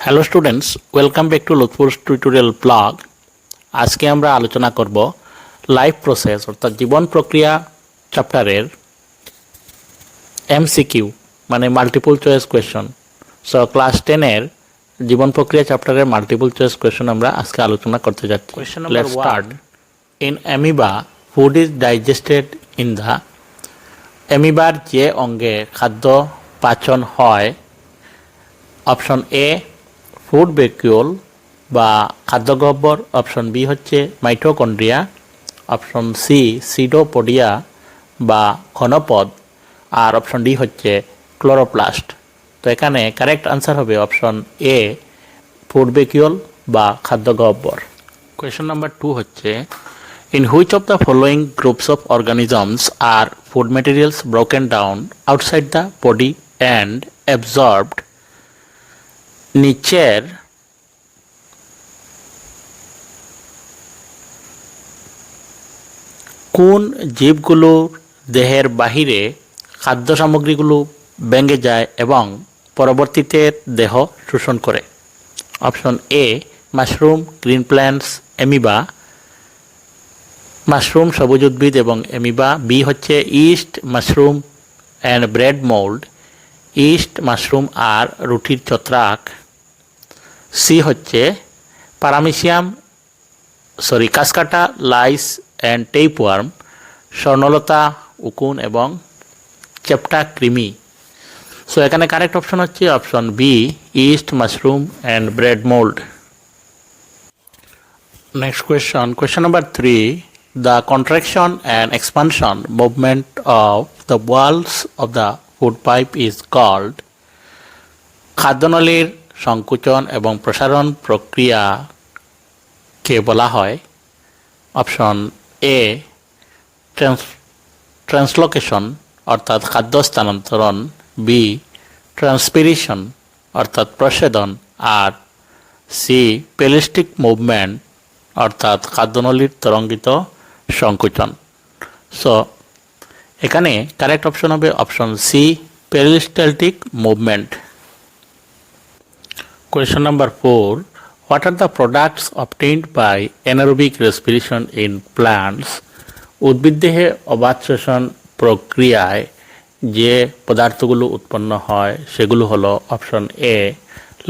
Hello students welcome back to Lutfur tutorial blog আজকে আমরা আলোচনা করব লাইফ প্রসেস অর্থাৎ জীবন প্রক্রিয়া চ্যাপ্টারের এমসিকিউ মানে multiple choice question so class টেনের জীবন প্রক্রিয়া চ্যাপ্টারের মাল্টিপল চয়েস কোয়েশন আমরা আজকে আলোচনা করতে যাচ্ছি। Question number start in amoeba food is digested in the অ্যামিবার যে অঙ্গে খাদ্য পাচন হয় অপশন এ ফুড ভেকিউল বা খাদ্যগহ্বর অপশন বি হচ্ছে মাইটোকন্ড্রিয়া, অপশন সি সিডোপোডিয়া বা ঘনপদ, আর অপশন ডি হচ্ছে ক্লোরোপ্লাস্ট। তো এখানে কারেক্ট আনসার হবে অপশন এ, ফুড ভেকিউল বা খাদ্যগহ্বর। কোয়েশন নাম্বার টু হচ্ছে in which of the following groups of organisms are food materials broken down outside the body and absorbed নিচের কোন জীবগুলোর দেহের বাহিরে খাদ্য সামগ্রীগুলো ভেঙে যায় এবং পরবর্তীতে দেহ শোষণ করে? Option A, mushroom, green plants amoeba mushroom সবুজ উদ্ভিদ এবং এমিবা বি হচ্ছে yeast, mushroom, and bread mould. Yeast, mushroom আর রুটির ছত্রাক। সি হচ্ছে paramecium sorry cuscuta lice and tapeworm স্বর্ণলতা, উকুন এবং চেপটা ক্রিমি সো এখানে কারেক্ট অপশন হচ্ছে option B yeast mushroom and bread mould next question question number three the contraction and expansion movement of the walls of the food pipe is called খাদ্যনলীর সংকুচন এবং প্রসারণ প্রক্রিয়াকে বলা হয়। অপশন এ, ট্রান্স ট্রান্সলোকেশন, অর্থাৎ খাদ্য স্থানান্তরণ। B, transpiration, অর্থাৎ প্রসেদন আর C peristaltic movement, অর্থাৎ খাদ্যনলীর তরঙ্গিত সংকুচন। সো, এখানে কারেক্ট অপশন হবে option C peristaltic movement. Question number 4. What are the products obtained by anaerobic respiration in plants? উদ্ভিদদেহে শ্বসন প্রক্রিয়ায় যে পদার্থগুলো উৎপন্ন হয়, সেগুলো হলো option A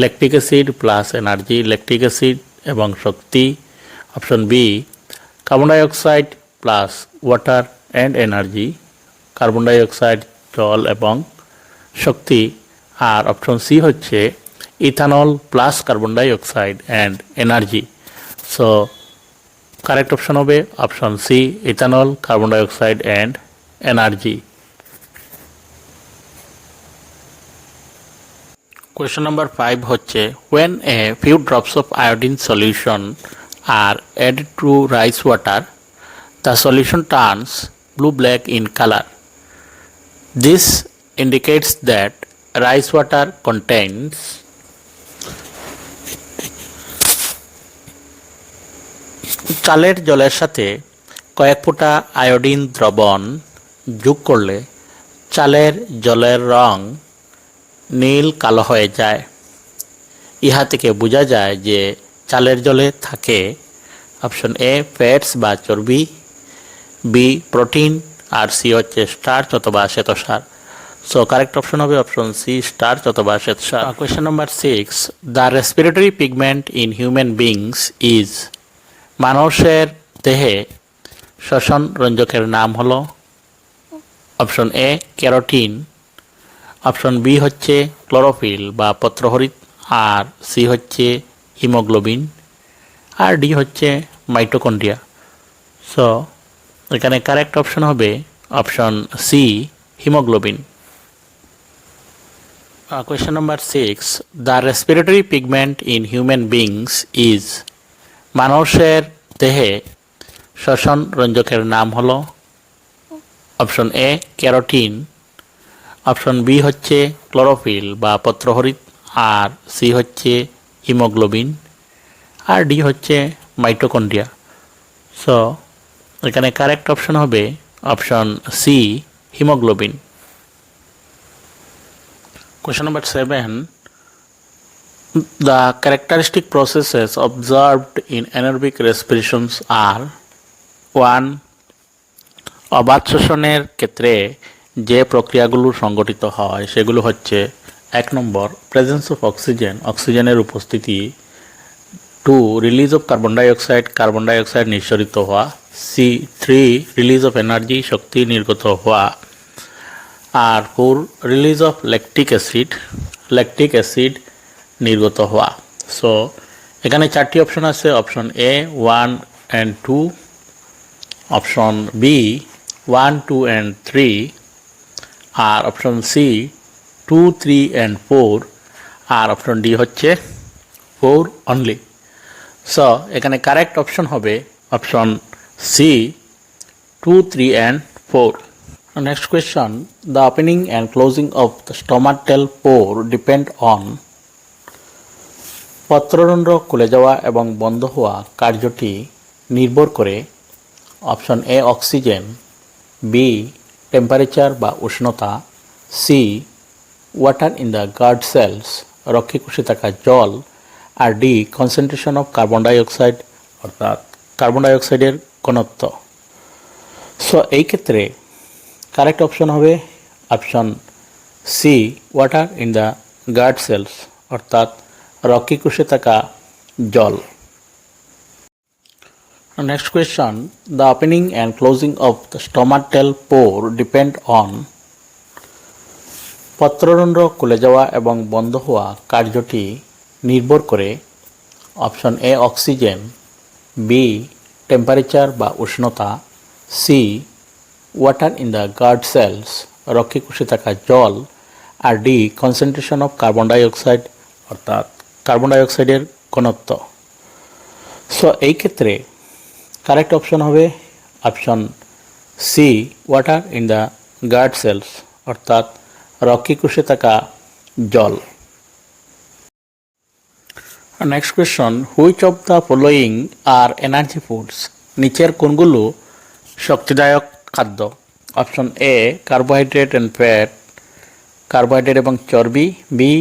lactic acid plus energy lactic acid এবং শক্তি option B carbon dioxide plus water and energy carbon dioxide জল এবং শক্তি আর অপশন সি হচ্ছে ethanol plus carbon dioxide and energy. So correct option হবে option C ethanol, carbon dioxide and energy. Question number five হচ্ছে when a few drops of iodine solution are add to rice water the solution turns blue black in colour This indicates that rice water contains চালের জলের সাথে কয়েক ফোঁটা iodine দ্রবণ যোগ করলে চালের জলের রং নীল কালো হয়ে যায়। ইহা থেকে বোঝা যায় যে চালের জলে থাকে অপশন এ ফ্যাটস বা চর্বি, বি প্রোটিন, আর সি হচ্ছে স্টার্চ অথবা শ্বেতসার। সো কারেক্ট অপশন হবে অপশন সি, স্টার্চ অথবা শ্বেতসার। Question number six the respiratory pigment in human beings is মানুষের দেহে শ্বসন রঞ্জকের নাম হলো option A carotene, option B হচ্ছে ক্লোরোফিল বা পত্রহরিত, আর সি হচ্ছে হিমোগ্লোবিন, আর ডি হচ্ছে মাইটোকন্ড্রিয়া। সো এখানে কারেক্ট অপশন হবে option C, haemoglobin. Question number six the respiratory pigment in human beings is মানুষের দেহে শ্বসন রঞ্জকের নাম হলো option A carotene, option B হচ্ছে ক্লোরোফিল বা পত্রহরিত, আর সি হচ্ছে হিমোগ্লোবিন, আর ডি হচ্ছে মাইটোকন্ড্রিয়া। সো এখানে কারেক্ট অপশন হবে option C haemoglobin. Question number seven The characteristic processes observed in anaerobic respirations are 1. অবাধ ক্ষেত্রে যে প্রক্রিয়াগুলো সংগঠিত হয়, সেগুলো হচ্ছে, এক নম্বর প্রেজেন্স অফ অক্সিজেন অক্সিজেনের উপস্থিতি two release of carbon dioxide carbon dioxide নিঃসরিত হওয়া C three release of energy শক্তি নির্গত হওয়া, আর four release of lactic acid lactic acid নির্গত হওয়া। সো এখানে চারটি অপশন আছে option A one and two option B one two and three R option C two three and four R option D হচ্ছে four only so এখানে correct option হবে option C two three and for next question the opening and closing of the stomatal pore depend on পত্ররন্ধ্র খুলে যাওয়া এবং বন্ধ হওয়া কার্যটি নির্ভর করে option A oxygen, B temperature বা উষ্ণতা, C water in the guard cells রক্ষীকুষে থাকা জল, আর D concentration of carbon dioxide, অর্থাৎ কার্বন ডাইঅক্সাইডের ঘনত্ব। সো, এই ক্ষেত্রে কারেক্ট অপশন হবে option C, water in the guard cells, অর্থাৎ রক্ষীকুষে থাকা জল। Next question the opening and closing of the stomatal pore depend on পত্ররন্ধ্র খুলে যাওয়া এবং বন্ধ হওয়া কার্যটি নির্ভর করে option A oxygen B temperature বা উষ্ণতা C water in the guard cells রক্ষীকুষে থাকা জল, আর D concentration of carbon dioxide অর্থাৎ কার্বন ডাইঅক্সাইডের ঘনত্ব। সো এই ক্ষেত্রে কারেক্ট অপশন হবে option C water in the guard cells অর্থাৎ রক্ষীকুষে থাকা জল। Next question which of the following are energy foods নিচের কোনগুলো শক্তিদায়ক খাদ্য? Option A carbohydrate and fat carbohydrate এবং চর্বি। B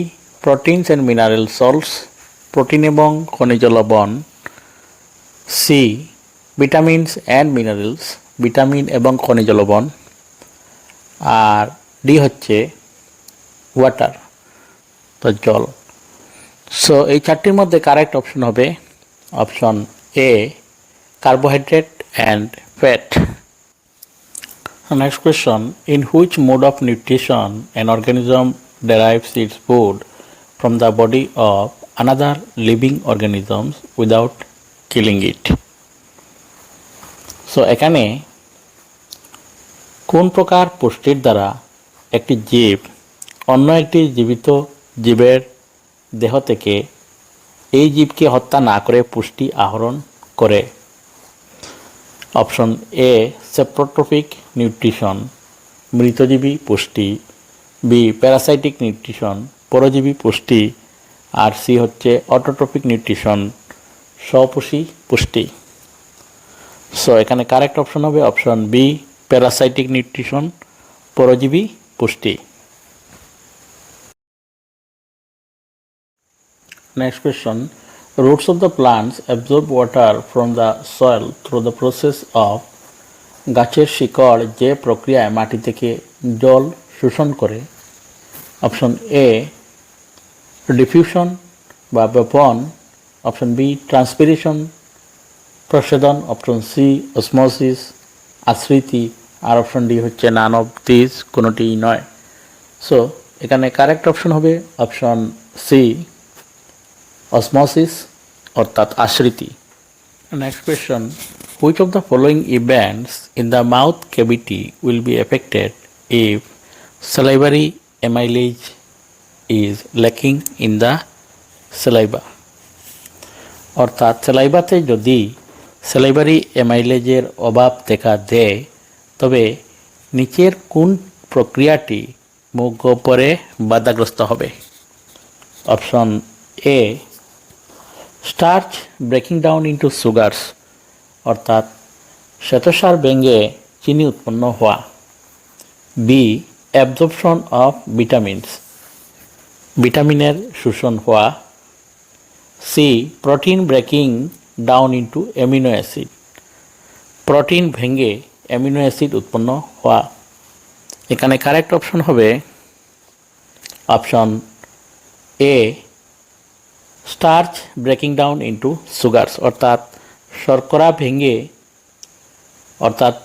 proteins and mineral salts protein এবং খনিজ লবণ C vitamins and minerals vitamin এবং খনিজ লবণ, আর ডি হচ্ছে ওয়াটার তো জল। সো এই চারটির মধ্যে কারেক্ট অপশন হবে option A carbohydrate and fat next question in which mode of nutrition an organism derives its food? From the body of another living organisms without killing it. So এখানে কোন প্রকার পুষ্টির দ্বারা একটি জীব অন্য একটি জীবিত জীবের দেহ থেকে এই জীবকে হত্যা না করে পুষ্টি আহরণ করে? অপশন এ সেপ্রোট্রফিক নিউট্রিশন মৃতজীবী পুষ্টি। বি প্যারাসাইটিক নিউট্রিশন পরজীবী পুষ্টি, আর সি হচ্ছে অটোট্রপিক নিউট্রিশন স্বপোষী পুষ্টি সো এখানে কারেক্ট অপশন হবে অপশন বি প্যারাসাইটিক নিউট্রিশন পরজীবী পুষ্টি Next question. Roots of the plants absorb water from the soil through the process of গাছের শিকড় যে প্রক্রিয়ায় মাটি থেকে জল শোষণ করে অপশন এ ডিফিউশন বা বপন অপশন বি ট্রান্সপিরেশন প্রসেদন অপশন সি অসমোসিস আশ্রিতি, আর অপশন ডি হচ্ছে নান অফ দিস কোনোটিই নয়। সো এখানে কারেক্ট অপশন হবে অপশন সি অসমোসিস অর্থাৎ আশ্রিতি। Next question which of the following events in the mouth cavity will be affected if salivary amylase is lacking in the saliva. অর্থাৎ সেলাইভাতে যদি salivary এমাইলেজের অভাব দেখা দেয়, তবে নিচের কোন প্রক্রিয়াটি মুখ পরে বাধাগ্রস্ত হবে? Option A starch breaking down into sugars অর্থাৎ শ্বেতসার ব্যঙ্গে চিনি উৎপন্ন হওয়া। বি অ্যাবজর্পশন অফ ভিটামিনস ভিটামিনের শোষণ হওয়া C protein breaking down into amino acid protein ভেঙে অ্যামিনো অ্যাসিড উৎপন্ন হওয়া এখানে কারেক্ট অপশন হবে option A starch breaking down into sugars অর্থাৎ শর্করা ভেঙে, অর্থাৎ